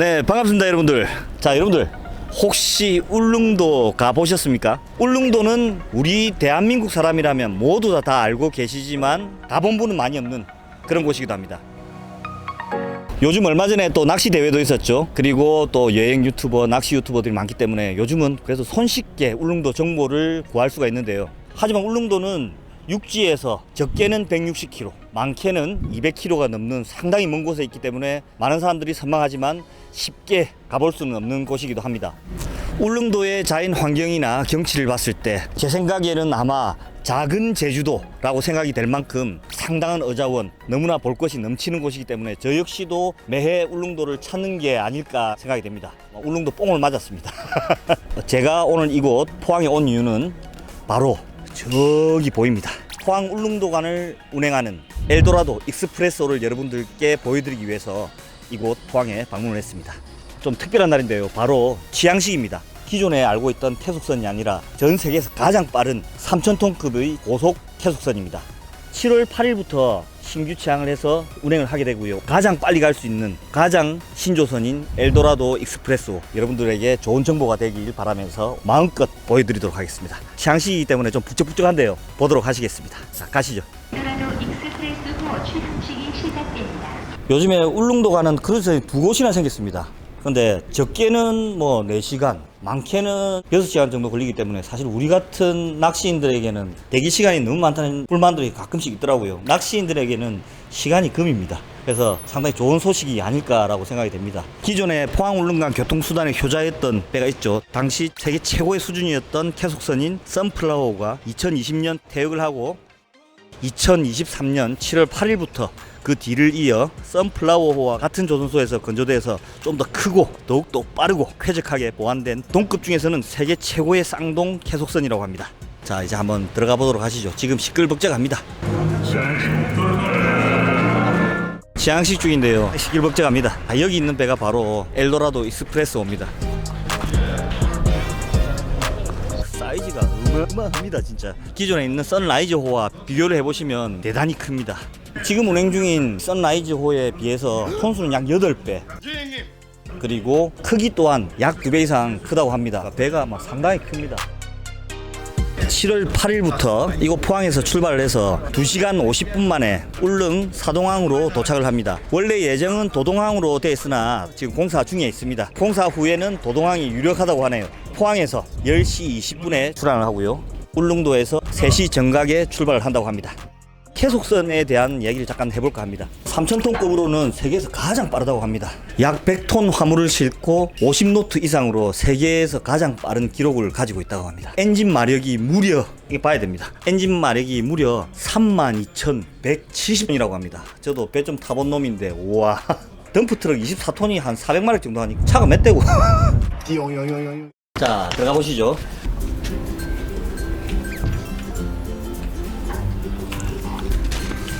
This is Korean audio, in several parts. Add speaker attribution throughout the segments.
Speaker 1: 네, 반갑습니다, 여러분들. 자, 여러분들. 혹시 울릉도 가보셨습니까? 울릉도는 우리 대한민국 사람이라면 모두 다, 다 알고 계시지만 가본 분은 많이 없는 그런 곳이기도 합니다. 요즘 얼마 전에 또 낚시 대회도 있었죠. 그리고 또 여행 유튜버, 낚시 유튜버들이 많기 때문에 요즘은 그래서 손쉽게 울릉도 정보를 구할 수가 있는데요. 하지만 울릉도는 육지에서 적게는 160km, 많게는 200km가 넘는 상당히 먼 곳에 있기 때문에 많은 사람들이 선망하지만 쉽게 가볼 수는 없는 곳이기도 합니다. 울릉도의 자연 환경이나 경치를 봤을 때 제 생각에는 아마 작은 제주도라고 생각이 될 만큼 상당한 어자원, 너무나 볼 것이 넘치는 곳이기 때문에 저 역시도 매해 울릉도를 찾는 게 아닐까 생각이 됩니다. 울릉도 뽕을 맞았습니다. 제가 오늘 이곳 포항에 온 이유는 바로 저기 보입니다. 포항 울릉도간을 운행하는 엘도라도 익스프레소를 여러분들께 보여드리기 위해서 이곳 포항에 방문을 했습니다. 좀 특별한 날인데요. 바로 취향식입니다. 기존에 알고 있던 태속선이 아니라 전 세계에서 가장 빠른 3,000톤급의 고속 태속선입니다. 7월 8일부터 신규 취항을 해서 운행을 하게 되고요. 가장 빨리 갈 수 있는 가장 신조선인 엘도라도 익스프레소 여러분들에게 좋은 정보가 되길 바라면서 마음껏 보여드리도록 하겠습니다. 취향식이기 때문에 좀 북적북적한데요. 보도록 하시겠습니다. 자, 가시죠.
Speaker 2: 엘도라도 익스프레스 호 출항식이 시작됩니다.
Speaker 1: 요즘에 울릉도 가는 크루즈선이 두 곳이나 생겼습니다. 근데 적게는 뭐 4시간, 많게는 6시간 정도 걸리기 때문에 사실 우리 같은 낚시인들에게는 대기 시간이 너무 많다는 불만들이 가끔씩 있더라고요. 낚시인들에게는 시간이 금입니다. 그래서 상당히 좋은 소식이 아닐까라고 생각이 됩니다. 기존에 포항 울릉간 교통수단의 효자였던 배가 있죠. 당시 세계 최고의 수준이었던 캐속선인 선플라워가 2020년 퇴역을 하고 2023년 7월 8일부터 그 뒤를 이어 선플라워호와 같은 조선소에서 건조돼서 좀 더 크고 더욱더 빠르고 쾌적하게 보완된 동급 중에서는 세계 최고의 쌍동 계속선이라고 합니다. 자 이제 한번 들어가 보도록 하시죠. 지금 시끌벅적합니다. 시향식 중인데요. 시끌벅적합니다. 아, 여기 있는 배가 바로 엘도라도 익스프레소입니다. 어마어마합니다 진짜 기존에 있는 선라이즈호와 비교를 해보시면 대단히 큽니다 지금 운행 중인 선라이즈호에 비해서 톤수는 약 8배 그리고 크기 또한 약 2배 이상 크다고 합니다 배가 막 상당히 큽니다 7월 8일부터 이곳 포항에서 출발을 해서 2시간 50분 만에 울릉 사동항으로 도착을 합니다. 원래 예정은 도동항으로 되어 있으나 지금 공사 중에 있습니다. 공사 후에는 도동항이 유력하다고 하네요. 포항에서 10시 20분에 출항을 하고요. 울릉도에서 3시 정각에 출발을 한다고 합니다. 캐속선에 대한 얘기를 잠깐 해볼까 합니다. 3,000톤급으로는 세계에서 가장 빠르다고 합니다. 약 100톤 화물을 싣고 50노트 이상으로 세계에서 가장 빠른 기록을 가지고 있다고 합니다. 엔진 마력이 무려 이게 봐야 됩니다. 엔진 마력이 무려 32,170톤이라고 합니다. 저도 배 좀 타본 놈인데 우와 덤프 트럭 24톤이 한 400마력 정도 하니 차가 몇 대고 자 들어가 보시죠.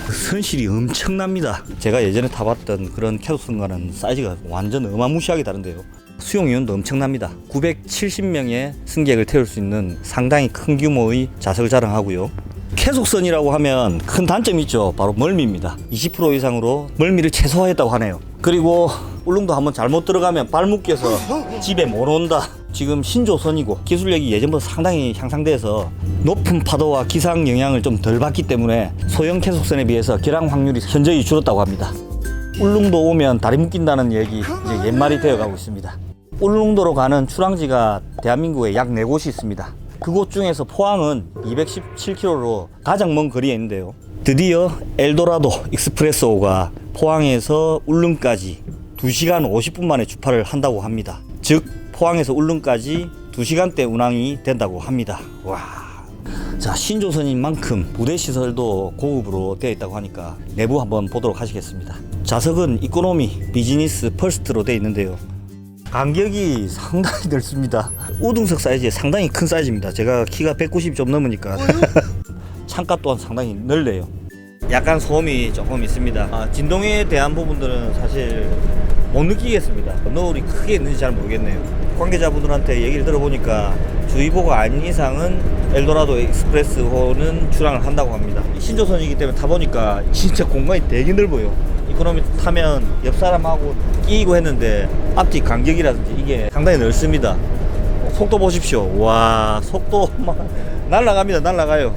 Speaker 1: 그 선실이 엄청납니다. 제가 예전에 타봤던 그런 캐릭터과는 사이즈가 완전 어마무시하게 다른데요. 수용료도 엄청납니다. 970명의 승객을 태울 수 있는 상당히 큰 규모의 좌석을 자랑하고요. 캐속선이라고 하면 큰 단점이 있죠. 바로 멀미입니다. 20% 이상으로 멀미를 최소화했다고 하네요. 그리고 울릉도 한번 잘못 들어가면 발목 껴서 집에 못 온다. 지금 신조선이고 기술력이 예전보다 상당히 향상돼서 높은 파도와 기상 영향을 좀 덜 받기 때문에 소형 캐속선에 비해서 결항 확률이 현저히 줄었다고 합니다. 울릉도 오면 다리 묶인다는 얘기 이제 옛말이 되어가고 있습니다. 울릉도로 가는 출항지가 대한민국에 약 네 곳이 있습니다. 그곳 중에서 포항은 217km로 가장 먼 거리에 있는데요. 드디어 엘도라도 익스프레소가 포항에서 울릉까지 2시간 50분 만에 출발을 한다고 합니다. 즉 포항에서 울릉까지 2시간대 운항이 된다고 합니다. 와. 자, 신조선인 만큼 부대 시설도 고급으로 되어 있다고 하니까 내부 한번 보도록 하시겠습니다. 좌석은 이코노미, 비즈니스, 퍼스트로 되어 있는데요. 간격이 상당히 넓습니다. 우등석 사이즈에 상당히 큰 사이즈입니다. 제가 키가 190 좀 넘으니까 창가 또한 상당히 넓네요. 약간 소음이 조금 있습니다. 아, 진동에 대한 부분들은 사실 못 느끼겠습니다. 노을이 크게 있는지 잘 모르겠네요. 관계자분들한테 얘기를 들어보니까 주의보가 아닌 이상은 엘도라도 익스프레스호는 출항을 한다고 합니다. 신조선이기 때문에 타보니까 진짜 공간이 되게 넓어요. 이코노미 타면 옆 사람하고 끼고 했는데 앞뒤 간격이라든지 이게 상당히 넓습니다. 속도 보십시오. 와 속도 막 날라갑니다. 날라가요.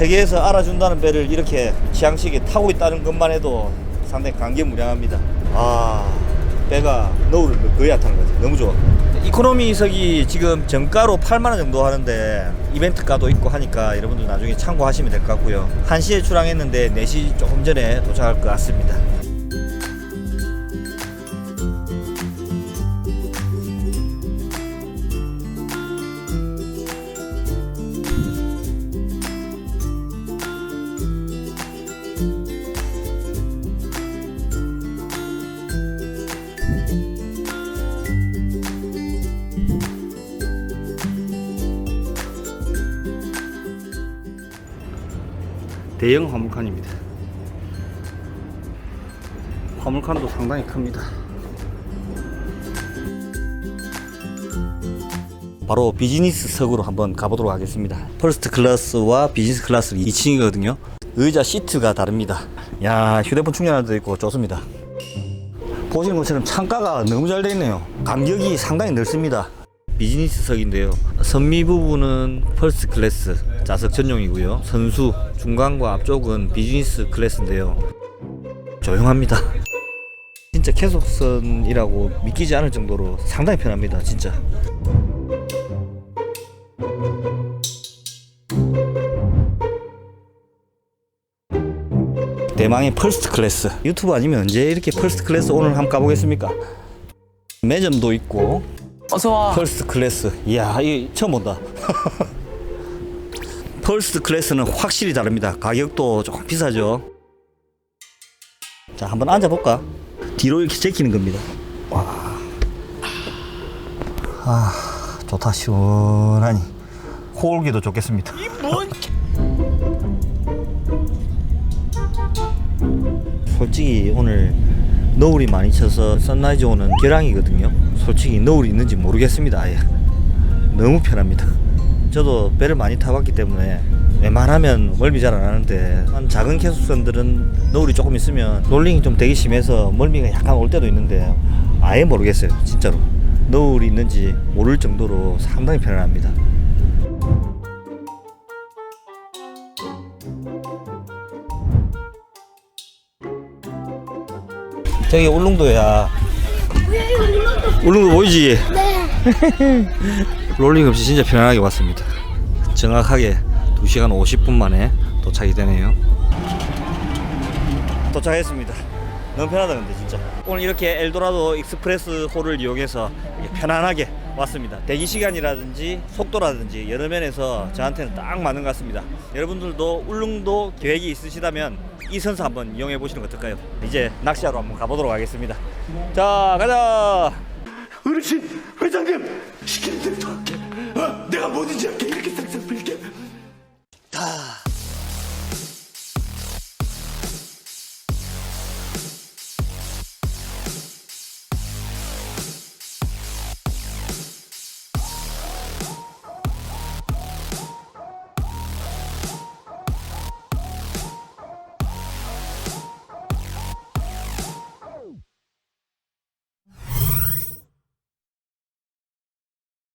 Speaker 1: 세계에서 알아준다는 배를 이렇게 취향식에 타고 있다는 것만 해도 상당히 감개무량합니다. 아 배가 너울을 거의 안 타는 거지. 너무 좋아. 이코노미석이 지금 정가로 8만 원 정도 하는데 이벤트가도 있고 하니까 여러분들 나중에 참고하시면 될 것 같고요. 1시에 출항했는데 4시 조금 전에 도착할 것 같습니다. 대형 화물칸입니다. 화물칸도 상당히 큽니다. 바로 비즈니스석으로 한번 가보도록 하겠습니다. 퍼스트 클래스와 비즈니스 클래스 2층이거든요. 의자 시트가 다릅니다. 야 휴대폰 충전할 때 있고 좋습니다. 보시는 것처럼 창가가 너무 잘 되어 있네요. 간격이 상당히 넓습니다. 비즈니스석인데요. 선미 부분은 퍼스트 클래스 좌석 전용이고요. 선수 중간과 앞쪽은 비즈니스 클래스인데요. 조용합니다. 진짜 계속선이라고 믿기지 않을 정도로 상당히 편합니다. 진짜. 대망의 퍼스트 클래스 유튜브 아니면 언제 이렇게 퍼스트 클래스 오늘 한번 가보겠습니까? 매점도 있고
Speaker 3: 어서 와.
Speaker 1: 퍼스트 클래스 이야 이 처음 본다. 퍼스트 클래스는 확실히 다릅니다. 가격도 조금 비싸죠. 자 한번 앉아볼까? 뒤로 이렇게 제끼는 겁니다. 와. 아 좋다 시원하니. 코올기도 좋겠습니다. 솔직히 오늘 너울이 많이 쳐서 선라이즈 오는 계량이거든요. 솔직히 너울이 있는지 모르겠습니다. 아예 너무 편합니다. 저도 배를 많이 타봤기 때문에 웬만하면 멀미 잘 안 하는데 한 작은 캐수선들은 너울이 조금 있으면 롤링이 좀 되기 심해서 멀미가 약간 올 때도 있는데 아예 모르겠어요. 진짜로 너울이 있는지 모를 정도로 상당히 편안합니다. 저기 울릉도야. 울릉도 보이지? 네. 롤링 없이 진짜 편안하게 왔습니다. 정확하게 2시간 50분 만에 도착이 되네요. 도착했습니다. 너무 편하다 근데 진짜. 오늘 이렇게 엘도라도 익스프레스 홀을 이용해서 편안하게 왔습니다. 대기 시간이라든지 속도라든지 여러 면에서 저한테는 딱 맞는 것 같습니다. 여러분들도 울릉도 계획이 있으시다면 이 선수 한번 이용해 보시는 거 어떨까요? 이제 낚시하러 한번 가보도록 하겠습니다. 자 가자.
Speaker 4: 어르신 회장님 시키는 대로 다 할게 어? 내가 뭐든지 할게 이렇게 싹싹 빌게
Speaker 1: 자